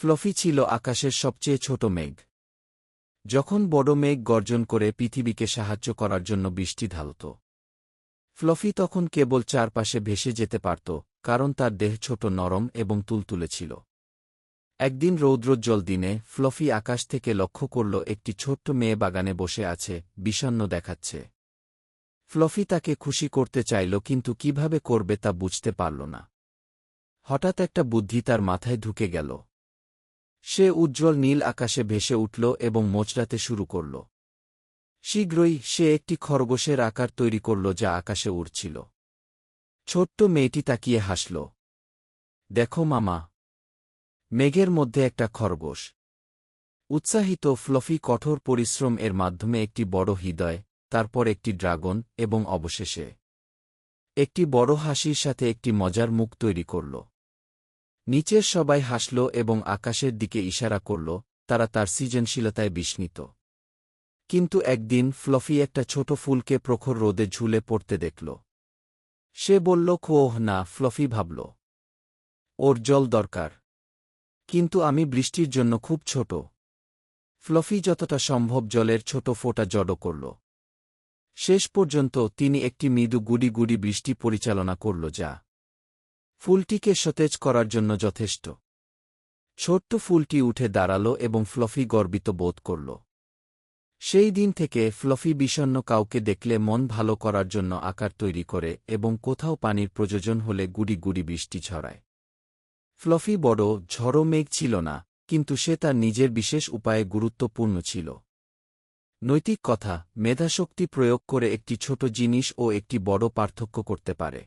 Fluffy ছিল আকাশের সবচেয়ে ছোট মেঘ। যখন বড় মেঘ গর্জন করে পৃথিবীকে সাহায্য করার জন্য বৃষ্টি ঢালত। ফ্লফি তখন কেবল চারপাশে ভেসে যেতে পারত, কারণ তার দেহ ছোট, নরম এবং তুলতুলে ছিল। একদিন রৌদ্রোজ্জ্বল দিনে ফ্লফি আকাশ থেকে লক্ষ্য করল একটি ছোট্ট মেয়ে বাগানে বসে আছে বিষণ্ন দেখাচ্ছে। ফ্লফি তাকে খুশি করতে চাইল, কিন্তু কীভাবে করবে তা বুঝতে পারল না। হঠাৎ একটা বুদ্ধি তার মাথায় ঢুকে গেল। সে উজ্জ্বল নীল আকাশে ভেসে উঠল এবং মোচড়াতে শুরু করল। শীঘ্রই সে একটি খরগোশের আকার তৈরি করল যা আকাশে উড়ছিল। ছোট্ট মেয়েটি তাকিয়ে হাসল। দেখো মামা, মেঘের মধ্যে একটা খরগোশ। উৎসাহিত ফ্লফি কঠোর পরিশ্রম এর মাধ্যমে একটি বড় হৃদয়, তারপর একটি ড্রাগন এবং অবশেষে একটি বড় হাসির সাথে একটি মজার মুখ তৈরি করল। নিচের সবাই হাসল এবং আকাশের দিকে ইশারা করল, তারা তার সৃজনশীলতায় বিস্মিত। কিন্তু একদিন ফ্লফি একটা ছোট ফুলকে প্রখর রোদে ঝুলে পড়তে দেখল। সে বলল, খোহ না, ফ্লফি ভাবল। ওর জল দরকার। কিন্তু আমি বৃষ্টির জন্য খুব ছোট। ফ্লফি যতটা সম্ভব জলের ছোট ফোঁটা জড়ো করল। শেষ পর্যন্ত তিনি একটি মৃদু গুড়ি গুড়ি বৃষ্টি পরিচালনা করল, যা ফুলটিকে সতেজ করার জন্য যথেষ্ট। ছোট্ট ফুলটি উঠে দাঁড়াল এবং ফ্লফি গর্বিত বোধ করল। সেই দিন থেকে ফ্লফি বিষণ্ন কাউকে দেখলে মন ভালো করার জন্য আকার তৈরি করে এবং কোথাও পানির প্রয়োজন হলে গুড়ি গুড়ি বৃষ্টি ছড়ায়। ফ্লফি বড়, ঝড়ো মেঘ ছিল না, কিন্তু সে তার নিজের বিশেষ উপায়ে গুরুত্বপূর্ণ ছিল। নৈতিক কথা, মেধাশক্তি প্রয়োগ করে একটি ছোট জিনিস ও একটি বড় পার্থক্য করতে পারে।